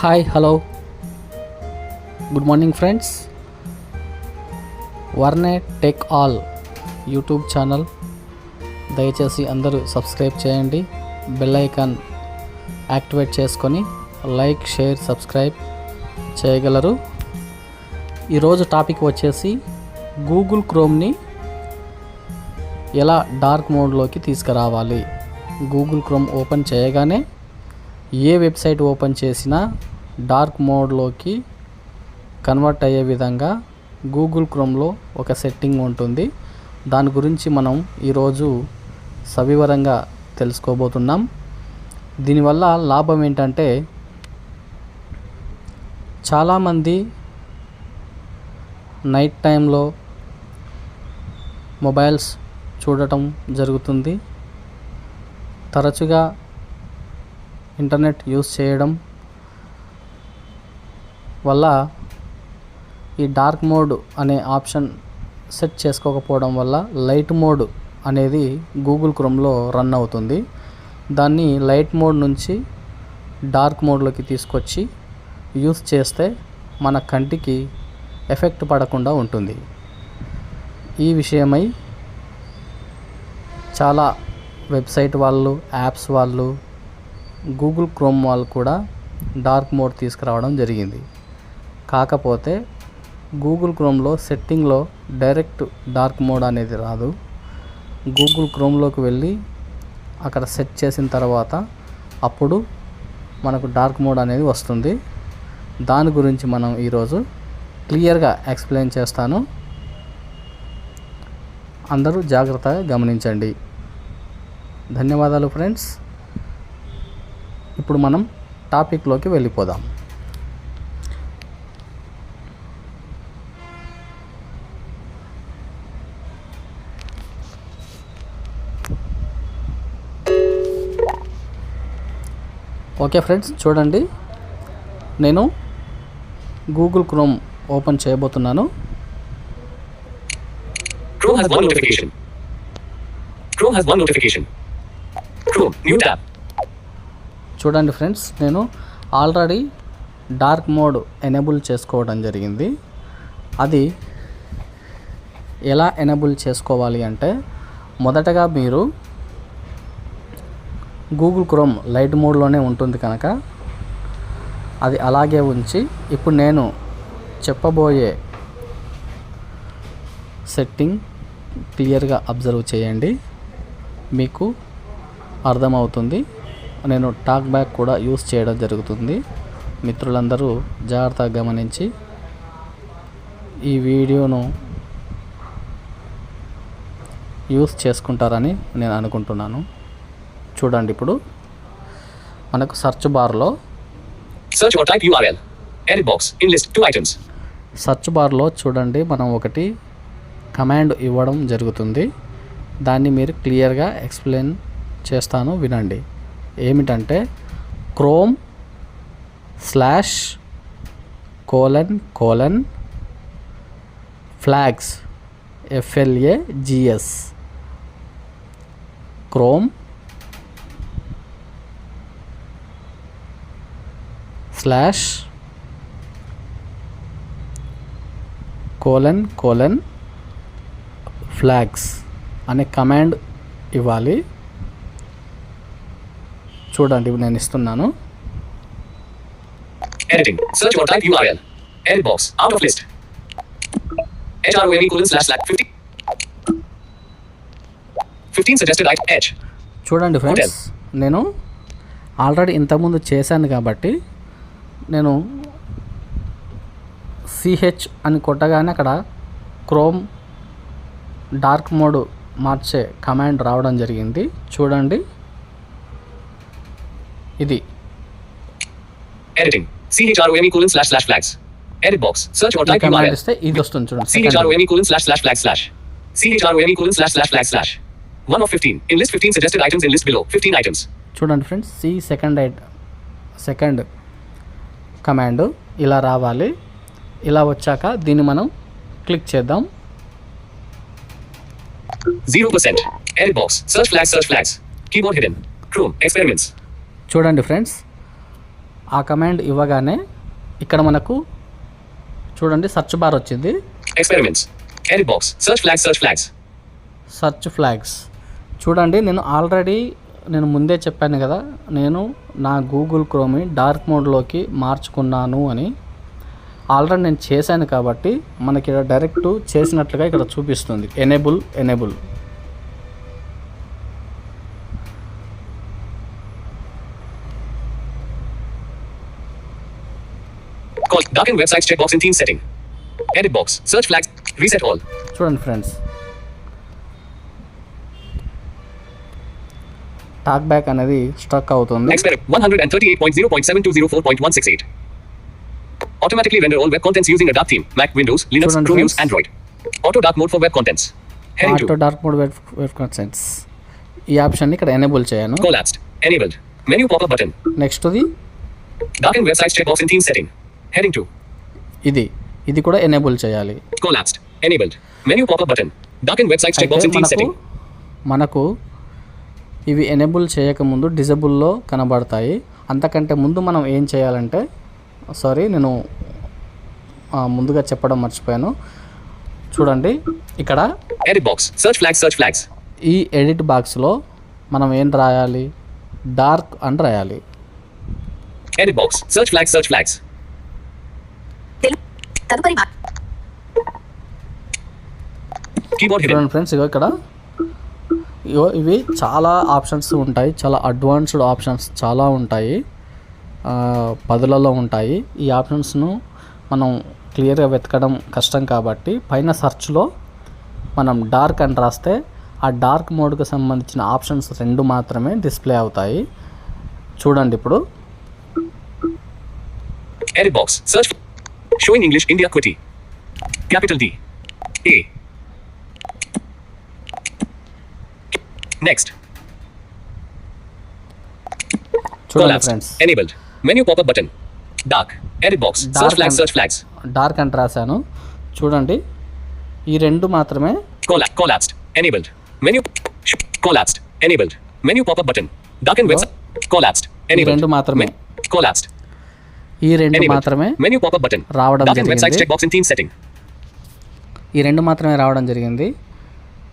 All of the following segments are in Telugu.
Hi hello. Good morning friends. వర్నే tech all YouTube channel. దయచేసి అందరూ సబ్స్క్రైబ్ చేయండి. బెల్ ఐకాన్ యాక్టివేట్ చేసుకొని లైక్ షేర్ సబ్స్క్రైబ్ చేయగలరు. ఈరోజు టాపిక్ వచ్చేసి గూగుల్ క్రోమ్ని ఎలా డార్క్ మోడ్లోకి తీసుకురావాలి? గూగుల్ క్రోమ్ ఓపెన్ చేయగానే ఏ వెబ్సైట్ ఓపెన్ చేసినా డార్క్ మోడ్లోకి కన్వర్ట్ అయ్యే విధంగా గూగుల్ క్రోమ్లో ఒక సెట్టింగ్ ఉంటుంది. దాని గురించి మనం ఈరోజు సవివరంగా తెలుసుకోబోతున్నాం. దీనివల్ల లాభం ఏంటంటే చాలామంది నైట్ టైంలో మొబైల్స్ చూడటం జరుగుతుంది. తరచుగా ఇంటర్నెట్ యూస్ చేయడం వల్ల ఈ డార్క్ మోడ్ అనే ఆప్షన్ సెట్ చేసుకోకపోవడం వల్ల లైట్ మోడ్ అనేది గూగుల్ క్రోమ్లో రన్ అవుతుంది. దాన్ని లైట్ మోడ్ నుంచి డార్క్ మోడ్లోకి తీసుకొచ్చి యూస్ చేస్తే మన కంటికి ఎఫెక్ట్ పడకుండా ఉంటుంది. ఈ విషయమై చాలా వెబ్సైట్ వాళ్ళు యాప్స్ వాళ్ళు గూగుల్ క్రోమ్ వాళ్ళు కూడా డార్క్ మోడ్ తీసుకురావడం జరిగింది. కాకపోతే గూగుల్ క్రోమ్లో సెట్టింగ్లో డైరెక్ట్ డార్క్ మోడ్ అనేది రాదు. గూగుల్ క్రోమ్లోకి వెళ్ళి అక్కడ సెట్ చేసిన తర్వాత అప్పుడు మనకు డార్క్ మోడ్ అనేది వస్తుంది. దాని గురించి మనం ఈరోజు క్లియర్గా ఎక్స్ప్లెయిన్ చేస్తాను. అందరూ జాగ్రత్తగా గమనించండి. ధన్యవాదాలు ఫ్రెండ్స్. ఇప్పుడు మనం టాపిక్లోకి వెళ్ళిపోదాం. ఓకే ఫ్రెండ్స్ చూడండి నేను గూగుల్ క్రోమ్ ఓపెన్ చేయబోతున్నాను Chrome has one notification. Chrome has one notification. Chrome, new tab. చూడండి ఫ్రెండ్స్ నేను ఆల్రెడీ డార్క్ మోడ్ ఎనేబుల్ చేసుకోవడం జరిగింది అది ఎలా ఎనేబుల్ చేసుకోవాలి అంటే మొదటగా మీరు గూగుల్ క్రోమ్ లైట్ మోడ్లోనే ఉంటుంది కనుక అది అలాగే ఉంచి ఇప్పుడు నేను చెప్పబోయే సెట్టింగ్ క్లియర్గా అబ్జర్వ్ చేయండి. మీకు అర్థమవుతుంది. నేను టాక్ బ్యాక్ కూడా యూస్ చేయడం జరుగుతుంది. మిత్రులందరూ జాగ్రత్తగా గమనించి ఈ వీడియోను యూస్ చేసుకుంటారని నేను అనుకుంటున్నాను. చూడండి ఇప్పుడు మనకు సెర్చ్ బార్లో Search or type URL. Edit box. In list two items. Search బార్లో చూడండి మనం ఒకటి కమాండ్ ఇవ్వడం జరుగుతుంది దాన్ని మీరు క్లియర్గా ఎక్స్ప్లెయిన్ చేస్తాను వినండి ఏమిటంటే Chrome slash colon colon flags F L A G S Chrome slash colon colon flags అనే కమాండ్ ఇవ్వాలి చూడండి నేను ఇస్తున్నాను Editing. Search or type URL. Edit box. Out of list. HROME colon slash slash 50. 15 suggested item. Edge. చూడండి ఫ్రెండ్స్ నేను ఆల్రెడీ ఇంతకుముందు చేశాను కాబట్టి నేను సిహెచ్ అని కొట్టగానే అక్కడ క్రోమ్ డార్క్ మోడ్ మార్చే కమాండ్ రావడం జరిగింది. చూడండి. ఇది. కమాండ్ ఇస్తే ఇది వస్తుంది చూడండి. చూడండి ఫ్రెండ్స్. సి సెకండ్ ఐట సెకండ్ కమాండ్ ఇలా రావాలి. ఇలా వచ్చాక దీన్ని మనం క్లిక్ చేద్దాం. చూడండి ఫ్రెండ్స్ ఆ కమాండ్ ఇవ్వగానే ఇక్కడ మనకు చూడండి సర్చ్ బార్ వచ్చింది. ఎక్స్పెరిమెంట్స్. Search flags. చూడండి నేను ఆల్రెడీ నేను ముందే చెప్పాను కదా నేను నా గూగుల్ క్రోమ్ని డార్క్ మోడ్లోకి మార్చుకున్నాను అని ఆల్రెడీ నేను చేశాను కాబట్టి మనకి ఇక్కడ డైరెక్ట్ చేసినట్లుగా ఇక్కడ చూపిస్తుంది enable enable Call darken websites checkbox in theme setting. Edit box. Search flags. Reset all. చూడండి ఫ్రెండ్స్ టాక్ బ్యాక్ అనేది స్ట్రక్ అవుతుంది Experiment 138.0.7204.168. Automatically render all web contents using a dark theme. Mac, Windows, Linux, Chrome use Android. Auto dark mode for web contents. Heading 2. Dark mode web web contents ఈ ఆప్షన్ని ఇక్కడ ఎనేబుల్ చేయను Collapsed. Enabled. Menu pop-up button. నెక్స్ట్ది Darken websites checkbox in theme setting. Heading 2. ఇది ఇది కూడా ఎనేబుల్ చేయాలి Collapsed. Enabled. Menu pop-up button. Darken websites checkbox అయితే in theme setting. మనకు ఇవి ఎనేబుల్ చేయకముందు డిజబుల్లో కనబడతాయి. అంతకంటే ముందు మనం ఏం చేయాలంటే సారీ నేను ఆ, ముందుగా చెప్పడం మర్చిపోయాను. చూడండి ఇక్కడ. ఈ ఎడిట్ బాక్స్లో మనం ఏం రాయాలి? డార్క్ అని రాయాలి. Hidden. చూడండి ఫ్రెండ్స్ ఇగో ఇక్కడ ఇవి చాలా ఆప్షన్స్ ఉంటాయి చాలా అడ్వాన్స్డ్ ఆప్షన్స్ చాలా ఉంటాయి పదులలో ఉంటాయి ఈ ఆప్షన్స్ను మనం క్లియర్గా వెతకడం కష్టం కాబట్టి పైన సర్చ్లో మనం డార్క్ అని రాస్తే ఆ డార్క్ మోడ్కి సంబంధించిన ఆప్షన్స్ రెండు మాత్రమే డిస్ప్లే అవుతాయి చూడండి ఇప్పుడు Edit box. Search. English India India Quitty. Next enabled menu pop button dark edit box search flags search flags dark అంటే రాసాను చూడండి. ఈ రెండు మాత్రమే collapse collapsed enabled menu collapsed enabled menu pop button dark and website collapsed enabled రెండు మాత్రమే. కోలాప్స్డ్ ఈ రెండు మాత్రమే మెనూ పాప్ బటన్ రావడం జరిగింది. బాక్స్ ఇన్ సెట్టింగ్ ఈ రెండు మాత్రమే రావడం జరిగింది.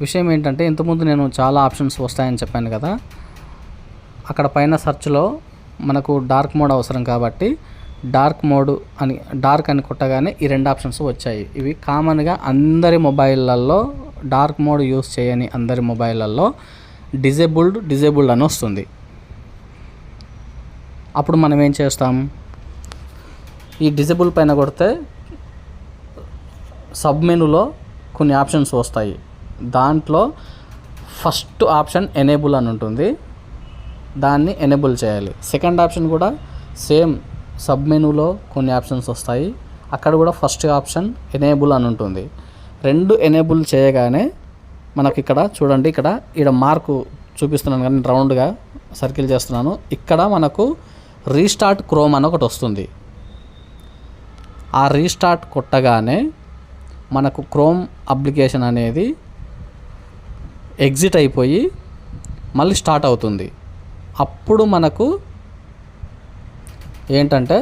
విషయం ఏంటంటే ఇంతకుముందు నేను చాలా ఆప్షన్స్ వస్తాయని చెప్పాను కదా. అక్కడ పైన సెర్చ్లో మనకు డార్క్ మోడ్ అవసరం కాబట్టి డార్క్ మోడ్ అని డార్క్ అని కొట్టగానే ఈ రెండు ఆప్షన్స్ వచ్చాయి. ఇవి కామన్గా అందరి మొబైళ్ళల్లో డార్క్ మోడ్ యూస్ చేయని అందరి మొబైళ్ళల్లో డిజేబుల్డ్ డిజేబుల్డ్ అని వస్తుంది. అప్పుడు మనం ఏం చేస్తాం? ఈ డిజేబుల్ పైన కొడితే సబ్ మెనూలో కొన్ని ఆప్షన్స్ వస్తాయి. దాంట్లో ఫస్ట్ ఆప్షన్ ఎనేబుల్ అని ఉంటుంది. దాన్ని ఎనేబుల్ చేయాలి. సెకండ్ ఆప్షన్ కూడా సేమ్ సబ్ మెనూలో కొన్ని ఆప్షన్స్ వస్తాయి. అక్కడ కూడా ఫస్ట్ ఆప్షన్ ఎనేబుల్ అని ఉంటుంది. రెండు ఎనేబుల్ చేయగానే మనకి ఇక్కడ చూడండి ఇక్కడ ఇక్కడ మార్కు చూపిస్తున్నాను కానీ రౌండ్గా సర్కిల్ చేస్తున్నాను. ఇక్కడ మనకు రీస్టార్ట్ క్రోమ్ అని ఒకటి వస్తుంది. ఆ రీస్టార్ట్ కొట్టగానే మనకు క్రోమ్ అప్లికేషన్ అనేది ఎగ్జిట్ అయిపోయి మళ్ళీ స్టార్ట్ అవుతుంది అప్పుడు మనకు ఏంటంటే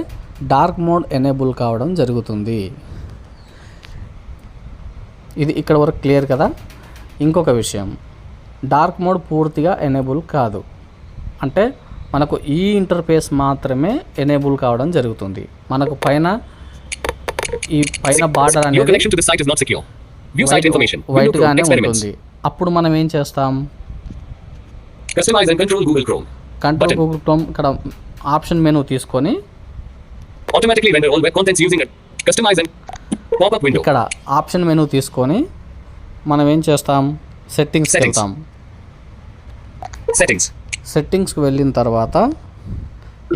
డార్క్ మోడ్ ఎనేబుల్ కావడం జరుగుతుంది ఇది ఇక్కడ వరకు క్లియర్ కదా ఇంకొక విషయం డార్క్ మోడ్ పూర్తిగా ఎనేబుల్ కాదు అంటే మనకు ఈ ఇంటర్ఫేస్ మాత్రమే ఎనేబుల్ కావడం జరుగుతుంది మనకు పైన ఈ పైన బార్డర్ అనేది connection to the site is not secure. View site information. Window white Chrome. గానే Experiments. ఉంటుంది అప్పుడు మనం ఏం చేస్తాం? కంట్రోల్ గూగుల్ క్రోమ్ ఇక్కడ ఆప్షన్ మెనూ తీసుకొని ఇక్కడ ఆప్షన్ మెనూ తీసుకొని మనం ఏం చేస్తాం? సెట్టింగ్స్ వెళ్తాం. సెట్టింగ్స్ సెట్టింగ్స్కి వెళ్ళిన తర్వాత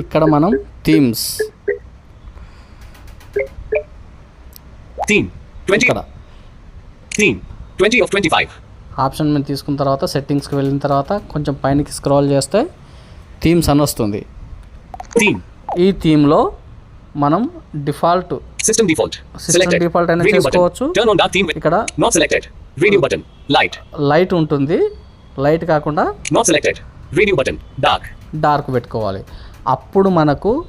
ఇక్కడ మనం థీమ్స్ థీమ్ ఇక్కడ. Theme twenty twenty five option menu తీసుకున్న తర్వాత సెట్టింగ్స్కి వెళ్ళిన తర్వాత కొంచెం పైనకి స్క్రాల్ చేస్తే థీమ్స్ అని వస్తుంది Theme. ఈ థీమ్లో మనం డిఫాల్ట్ చేసుకోవచ్చు. button. Turn on dark theme. with- ఇక్కడ Not selected. Radio button. Light. Light ఉంటుంది లైట్ కాకుండా Not selected. Radio button. Dark. Dark పెట్టుకోవాలి అప్పుడు మనకు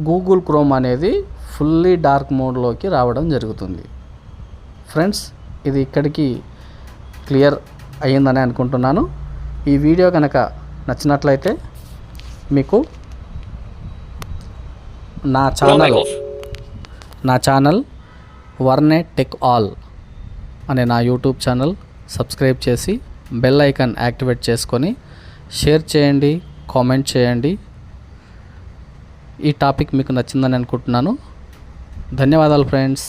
గూగుల్ క్రోమ్ అనేది ఫుల్లీ డార్క్ మోడ్లోకి రావడం జరుగుతుంది ఫ్రెండ్స్ ఇది ఇక్కడికి క్లియర్ అయ్యిందని అనుకుంటున్నాను. ఈ వీడియో కనుక నచ్చినట్లయితే మీకు నా ఛానల్ నా ఛానల్ వర్నే టెక్ ఆల్ అనే నా యూట్యూబ్ ఛానల్ సబ్స్క్రైబ్ చేసి బెల్ ఐకాన్ యాక్టివేట్ చేసుకొని షేర్ చేయండి కామెంట్ చేయండి. ఈ టాపిక్ మీకు నచ్చిందని అనుకుంటున్నాను. ధన్యవాదాలు ఫ్రెండ్స్.